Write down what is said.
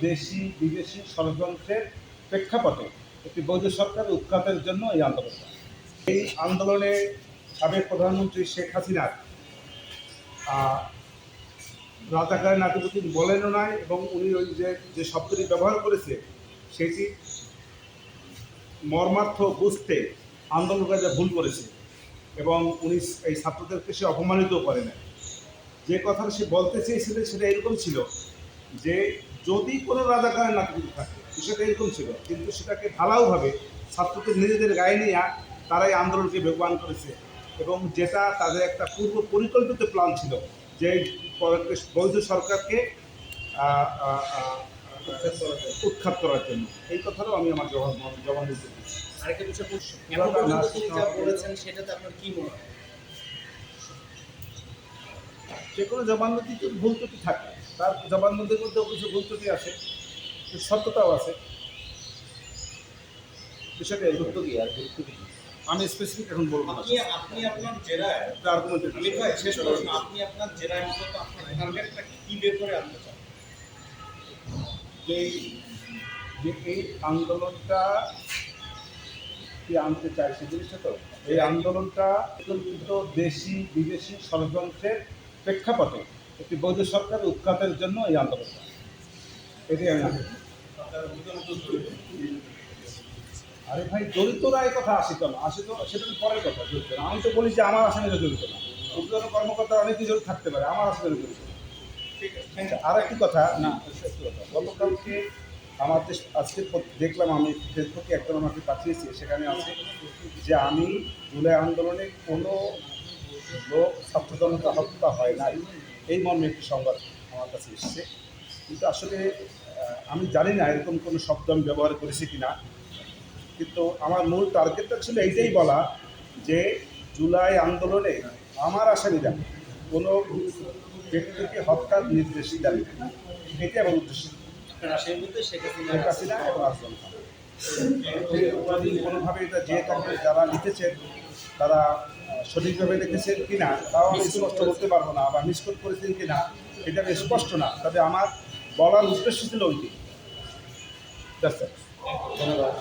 দেশি বিদেশি ষড়যন্ত্রের প্রেক্ষাপটে একটি বৈধ সরকার উৎখাতের জন্য এই আন্দোলন এই আন্দোলনে সাবেক প্রধানমন্ত্রী শেখ হাসিনার রাজাকারের নাতিপুতি বলেনও নাই এবং উনি ওই যে যে শব্দটি ব্যবহার করেছে, সেটি মর্মার্থ বুঝতে আন্দোলনকারীরা ভুল করেছে এবং উনি এই ছাত্রদেরকে সে অপমানিত করে না যে কথাটা সে বলতে চেয়েছিল সেটা এরকম ছিল যে যদি কোনো রাজাকারের নাটক থাকে সেটা এরকম ছিল। কিন্তু সেটাকে ঢালাওভাবে ছাত্রদের নিজেদের গায়ে নিয়ে তারাই আন্দোলনকে বেগবান করেছে। এবং যেটা তাদের একটা পূর্ব পরিকল্পিত প্ল্যান ছিল যে বৈধ সরকারকে উৎখাত করার জন্য। এই কথাটাও আমি আমার জবাব জবাব দিতে। আরেকটা বিষয় এখন পুরোটা পর্যন্ত না তিনি যা বলেছেন সেটাতে আপনার কি মনে হয়? যে কোনো জবানবন্দি তো ভুল ত্রুটি থাকে। তার জবানবন্দির মধ্যেও কিছু ভুল ত্রুটি আছে সত্যতাও আছে। বিষয়টা গুরুত্ব কি আর গুরুত্ব কি? আমি স্পেসিফিক এখন বলব না। আপনি আপনি আপনার জেরায় ভাই শেষ প্রশ্ন আপনি আপনার জেরায় মূলত আপনার টার্গেটটা কি বের করে আনতে চান? যে যে এই আন্দোলনটা কি আনতে চাই সে জিনিসটা তো? এই আন্দোলনটা পরিকল্পিত দেশি বিদেশি ষড়যন্ত্রের প্রেক্ষাপটে একটি বৈধ সরকার উৎখাতের জন্য এই আন্দোলনটা এটাই আমি। আরে ভাই জড়িতরা এই কথা আসে না। আসে তো সেটা তো পরের কথা জড়িত না। আমি তো বলি যে আমার আসামিরা জড়িত না উদ্যোগ কর্মকর্তা অনেক কিছু থাকতে পারে আমার আসামিরা জড়িত ঠিক আছে। আর একটি কথা না সত্যি কথা। গতকালকে আমাদের আজকে দেখলাম আমি ফেসবুকে একজন আমাকে পাঠিয়েছি সেখানে আছে যে আমি জুলাই আন্দোলনে কোনো লোক ছাত্র জনতা হত্যা হয় নাই। এই মর্মে একটি সংবাদ আমার কাছে এসেছে। কিন্তু আসলে আমি জানি না এরকম কোনো শব্দ আমি ব্যবহার করেছি কি না কিন্তু আমার মূল টার্গেটটা ছিল এইটাই বলা যে জুলাই আন্দোলনে আমার আসামিরা কোনো ব্যক্তিকে হত্যার নির্দেশ দেন এটি আমার উদ্দেশ্য। শেখ হাসিনা এবং খান। কোনোভাবে এটা যে যারা লিখেছেন তারা সঠিকভাবে সঠিকভাবে কি না তাও আমি স্পষ্ট বলতে পারব না বা মিসকোট করেছেন কি না এটা স্পষ্ট না। তবে আমার বলার উদ্দেশ্য ছিল ওইটি। ধন্যবাদ।